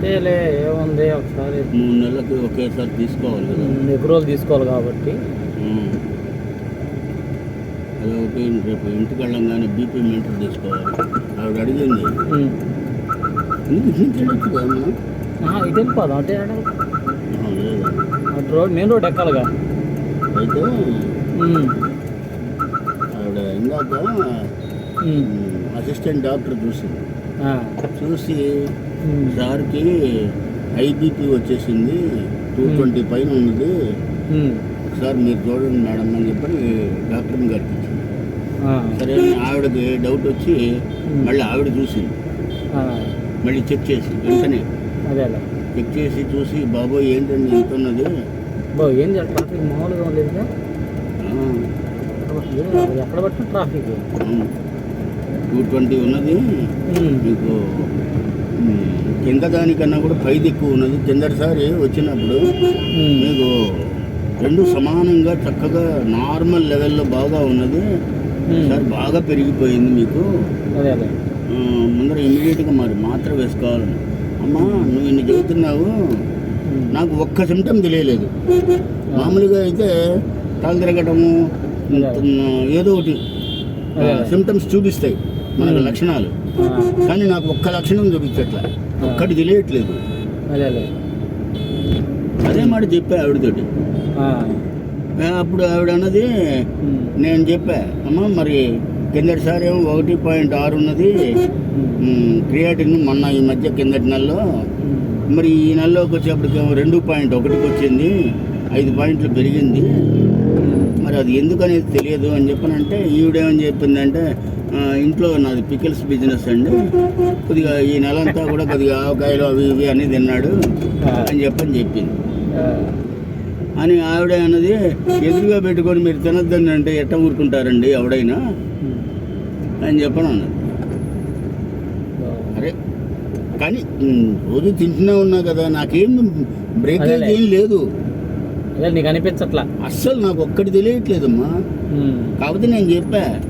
అంతేలే ఏముంది ఒకసారి మూడు నెలలకి ఒకేసారి తీసుకోవాలి కదా ఎక్కువ రోజులు తీసుకోవాలి కాబట్టి. అదొకటి రేపు ఇంటికి వెళ్ళంగానే బీపీ మీటర్ తీసుకోవాలి ఆవిడ అడిగింది. ఎందుకు ఇంటికి వెళ్ళొచ్చు కదా ఇటు వెళ్ళిపోదాం అంటే అటు రోడ్ మెయిన్ రోడ్ ఎక్కాలిగా అయితే. ఆవిడ ఇందాక. అసిస్టెంట్ డాక్టర్ చూసింది. చూసి. సార్కి ఐబీపీ వచ్చేసింది. టూ ట్వంటీ పైన ఉన్నది. సార్ మీరు చూడండి మేడం అని చెప్పని డాక్టర్ గారికి ఇచ్చింది. సరే ఆవిడకి డౌట్ వచ్చి మళ్ళీ ఆవిడ చూసింది. మళ్ళీ చెక్ చేసి వెంటనే. చెక్ చేసి చూసి బాబోయ్ ఏంటండి ఎంత ఉన్నది ఏం ట్రాఫిక్ మామూలుగా ఉండేదిగా? ఎక్కడ పట్టిన ట్రాఫిక్. టూ ట్వంటీ ఉన్నది. మీకు కింద దానికన్నా కూడా పైది ఎక్కువ ఉన్నది. కిందటిసారి వచ్చినప్పుడు. మీకు రెండు సమానంగా చక్కగా నార్మల్ లెవెల్లో బాగా ఉన్నది. సార్ బాగా పెరిగిపోయింది మీకు. ముందర ఇమీడియట్గా మరి మాత్ర వేసుకోవాలని అమ్మా నువ్వు ఇన్ని చెబుతున్నావు. నాకు ఒక్క సిమ్టమ్ తెలియలేదు. మామూలుగా అయితే కాలు తిరగటము ఏదో ఒకటి. సిమ్టమ్స్ చూపిస్తాయి మనకు లక్షణాలు. కానీ నాకు ఒక్క లక్షణం చూపించట్లే. ఒక్కటి తెలియట్లేదు. అదే మాట చెప్పా ఆవిడతోటి. అప్పుడు ఆవిడ అన్నది. నేను చెప్పా అమ్మ మరి కిందటిసారి ఏమో ఒకటి పాయింట్ ఆరు ఉన్నది. క్రియాటిన్ మొన్న ఈ మధ్య కిందటి నెలలో. మరి ఈ నెలలోకి వచ్చేప్పటికేమో రెండు పాయింట్ ఒకటికి వచ్చింది. ఐదు పాయింట్లు పెరిగింది. మరి అది ఎందుకు అనేది తెలియదు అని చెప్పనంటే ఈవిడేమని చెప్పిందంటే "ఆ, ఇంట్లో నాది పికిల్స్ బిజినెస్ అండి కొద్దిగా ఈ నెలంతా కూడా కొద్దిగా ఆవకాయలు అవి ఇవి అన్నీ తిన్నాడు అని చెప్పని చెప్పింది. అని ఆవిడ అన్నది ఎదురుగా పెట్టుకొని మీరు తినొద్దని అంటే ఎట్ట ఊరుకుంటారండి ఎవడైనా. అని చెప్పని అన్నది అరే కానీ రోజు తింటూనే ఉన్నా కదా నాకేం బ్రేకేజ్ అదేలే. ఏం లేదు నీకు అనిపించట్లా? అస్సలు నాకు ఒక్కటి తెలియట్లేదమ్మా. కాకపోతే నేను చెప్పా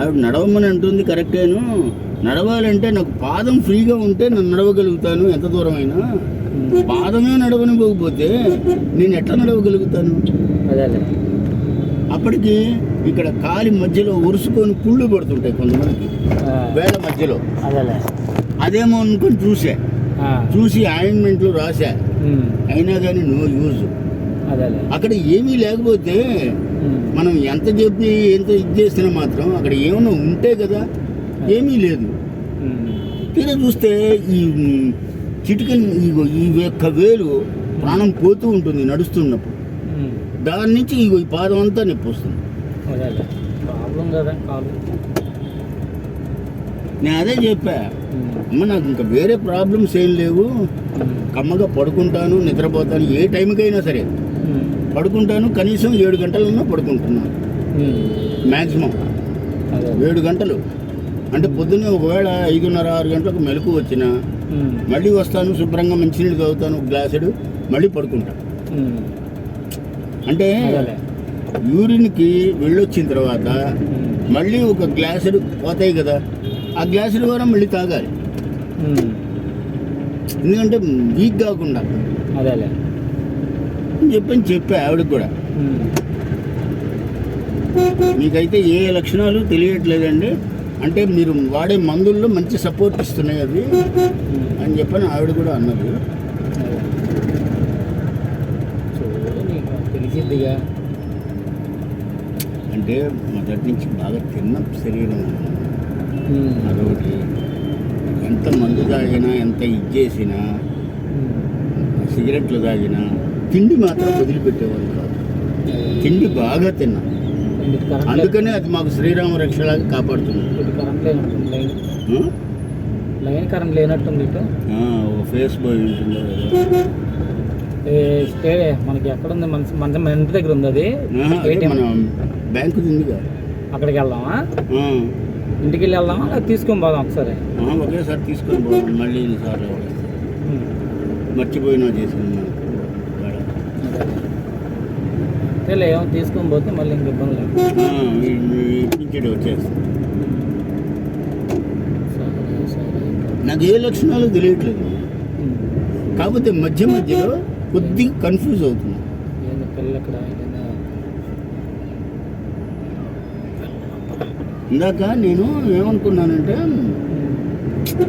ఆవిడ నడవమని అంటుంది కరెక్టేను నడవాలంటే నాకు పాదం ఫ్రీగా ఉంటే నేను నడవగలుగుతాను ఎంత దూరమైనా. ఉమ్. పాదమే నడవనివ్వకపోతే నేను ఎట్లా నడవగలుగుతాను? అప్పటికి ఇక్కడ కాలి మధ్యలో ఉరుసుకొని పుళ్ళు పడుతుంటాయి కొంతమందికి. వేళ మధ్యలో. అదేమో అనుకొని చూసా. చూసి ఆయింట్మెంట్లు ఉమ్. అయినా కానీ నో యూజ్. అక్కడ ఏమీ లేకపోతే. మనం ఎంత చెప్పి ఎంత ఇది చేసినా మాత్రం అక్కడ ఏమైనా ఉంటే కదా ఏమీ లేదు. తీరా చూస్తే ఈ చిటికన్ ఇగో ఈ యొక్క వేలు ప్రాణం పోతూ ఉంటుంది నడుస్తున్నప్పుడు. దాని నుంచి ఇగో ఈ పాదం అంతా నొప్పి వస్తుంది నేను అదే చెప్పా. అమ్మ నాకు ఇంకా వేరే ప్రాబ్లమ్స్ ఏం లేవు. కమ్మగా పడుకుంటాను నిద్రపోతాను ఏ టైంకైనా సరే. పడుకుంటాను కనీసం ఏడు గంటలన్నా పడుకుంటున్నాను. మ్యాక్సిమం ఏడు గంటలు అంటే పొద్దున్నే ఒకవేళ ఐదున్నర ఆరు గంటలకు మెలకు వచ్చిన. మళ్ళీ వస్తాను శుభ్రంగా మంచినీళ్ళు తాగుతాను ఒక గ్లాసుడు మళ్ళీ పడుకుంటా ఉమ్. అంటే యూరిన్కి వెళ్ళొచ్చిన తర్వాత. మళ్ళీ ఒక గ్లాసుడు పోతాయి కదా ఆ గ్లాసుడు ద్వారా మళ్ళీ తాగాలి. ఎందుకంటే వీక్ కాకుండా అదేలే అని చెప్పని చెప్పా ఆవిడకి కూడా. మీకైతే ఏ లక్షణాలు తెలియట్లేదండి అంటే మీరు వాడే మందుల్లో మంచి సపోర్ట్ ఇస్తున్నాయి అవి. అని చెప్పని ఆవిడ కూడా అన్నది తెలిసిద్దిగా అంటే మొదటి నుంచి బాగా తిన్న శరీరం. అదొకటి ఎంత మందు తాగినా ఎంత ఇది చేసినా ఉమ్. సిగరెట్లు తాగినా తిండి మాత్రం వదిలిపెట్టేవాళ్ళు కాదు. తిండి బాగా తిన్నా. అందుకనే అది మాకు శ్రీరామ రక్షలాగా కాపాడుతుంది. లైన్ కరెంట్ లేనట్టుంది ఇటు. ఫేస్ బాయ్ ఉంటుందో స్టే మనకి ఎక్కడ ఉంది మన మన మన ఇంటి దగ్గర ఉంది అది. బ్యాంకు ఉందిగా అక్కడికి వెళ్దామా? ఇంటికి వెళ్ళి వెళ్దామా? తీసుకొని పోదాం ఒకసారి? ఒకేసారి తీసుకొని పోదాం. మళ్ళీ ఉమ్. మర్చిపోయినా చేసింది మనకు. వాడ. ఏమో తీసుకొని పోతే మళ్ళీ ఇంక ఇబ్బంది లేదు సరే నాకు ఏ లక్షణాలు తెలియట్లేదు. కాకపోతే మధ్య మధ్యలో కొద్దిగా కన్ఫ్యూజ్ ఏందో. ఇందాక నేను ఏమనుకున్నానంటే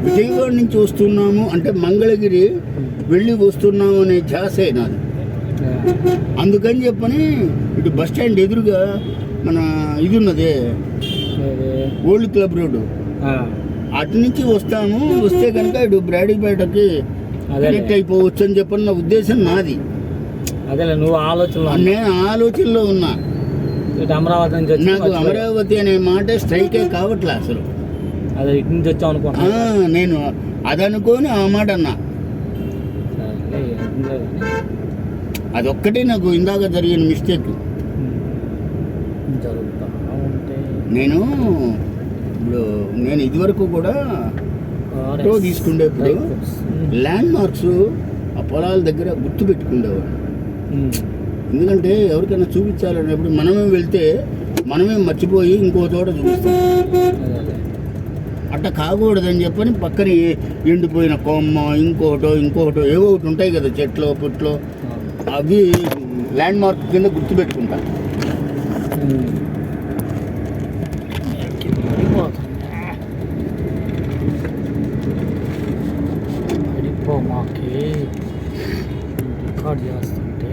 విజయవాడ నుంచి వస్తున్నాము అంటే మంగళగిరి వెళ్ళి వస్తున్నాము అనే ధ్యాసే నాది అందుకని చెప్పని ఇటు బస్ స్టాండ్ ఎదురుగా మన ఇది ఉన్నదే? ఓల్డ్ క్లబ్ రోడ్డు అటు నుంచి వస్తాము వస్తే కనుక ఇటు బ్రాడీపేటకి. కనెక్ట్ అయిపోవచ్చు అని చెప్పని నా ఉద్దేశం నాది అదేలే నువ్వు ఆలోచనలో. నేను ఆలోచనలో ఉన్నా అమరావతి నుంచి వచ్చి నాకు. అమరావతి అనే మాట స్ట్రైకే కావట్లే అసలు అదే ఇటు నుంచి వచ్చావు అనుకుంటా ఆ, నేను అదనుకోని ఆ మాట అన్నా. అదొక్కటే నాకు ఇందాక జరిగిన మిస్టేక్ జరుగుతా నేను ఇప్పుడు నేను ఇదివరకు కూడా ఫోటో తీసుకునేప్పుడు ల్యాండ్ మార్క్స్ ఆ పొలాల దగ్గర గుర్తు పెట్టుకునేవాడు ఉమ్, ఎందుకంటే ఎవరికైనా చూపించాలన్నప్పుడు మనమే వెళ్తే మనమే మర్చిపోయి ఇంకో చోట చూపిస్తాం. అదేలే. అట్ట కాకూడదని చెప్పని పక్కన ఎండిపోయిన కొమ్మ ఇంకోటో ఇంకోటో ఏవో ఒకటి ఉంటాయి కదా చెట్లు పుట్లో. అవి ల్యాండ్ మార్క్ కింద గుర్తు పెట్టుకుంటా ఉమ్. పడిపో మాకి రికార్డ్ చేస్తుంటే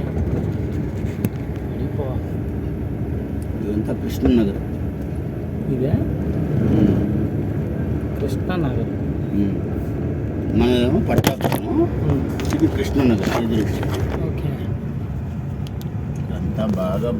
ఇదంతా కృష్ణనగర్. ఇదే? కృష్ణానగర్. మనదేమో పట్టాపురము ఇది కృష్ణనగర్. ఎదురు ఓకే అంతా బాగా